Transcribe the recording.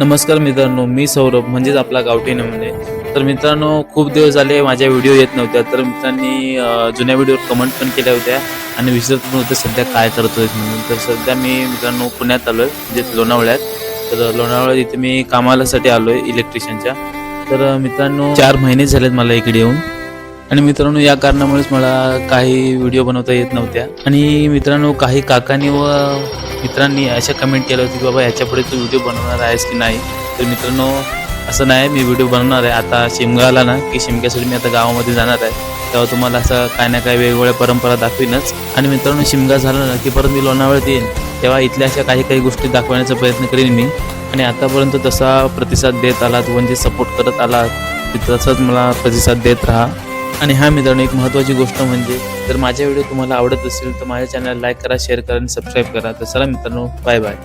नमस्कार मित्रांनो मी सौरभ म्हणजेच आपला गावठी नमुने. तर मित्रांनो खूप दिवस झाले माझ्या व्हिडिओ येत नव्हत्या तर मित्रांनी जुन्या व्हिडिओवर कमेंट पण केल्या होत्या आणि विचारत पण होते सध्या काय करतोय म्हणून. तर सध्या मी मित्रांनो पुण्यात आलो आहे म्हणजे लोणावळ्यात. तर लोणावळ्यात इथे मी कामालासाठी आलो आहे इलेक्ट्रिशियनच्या तर मित्रांनो चार महिने झालेत मला इकडे येऊन. आणि मित्रांनो या कारणामुळेच मला काही व्हिडिओ बनवता येत नव्हत्या. आणि मित्रांनो काही काकांनी व मित्रांनी अशा कमेंट केल्या होती की बाबा याच्यापुढे तू व्हिडिओ बनवणार आहेस की नाही? तर मित्रांनो असं नाही मी व्हिडिओ बनवणार आहे. आता शिमगा आला ना की शिमग्यासाठी मी आता गावामध्ये जाणार आहे. तेव्हा तुम्हाला असं काय ना काय वेगवेगळ्या परंपरा दाखवीनच. आणि मित्रांनो शिमगा झाला ना की परत मी लोणावळ्यात येईन. तेव्हा इथल्या अशा काही काही गोष्टी दाखवण्याचा प्रयत्न करीन मी. आणि आतापर्यंत तसा प्रतिसाद देत आलात म्हणजे सपोर्ट करत आलात. तसंच मला प्रतिसाद देत राहा. आणि हा मित्रांनो एक महत्त्वाची गोष्ट म्हणजे जर माझ्या व्हिडिओ तुम्हाला आवडत असेल तर माझ्या चॅनल लाईक करा शेअर करा आणि सबस्क्राईब करा. तर चला मित्रांनो बाय बाय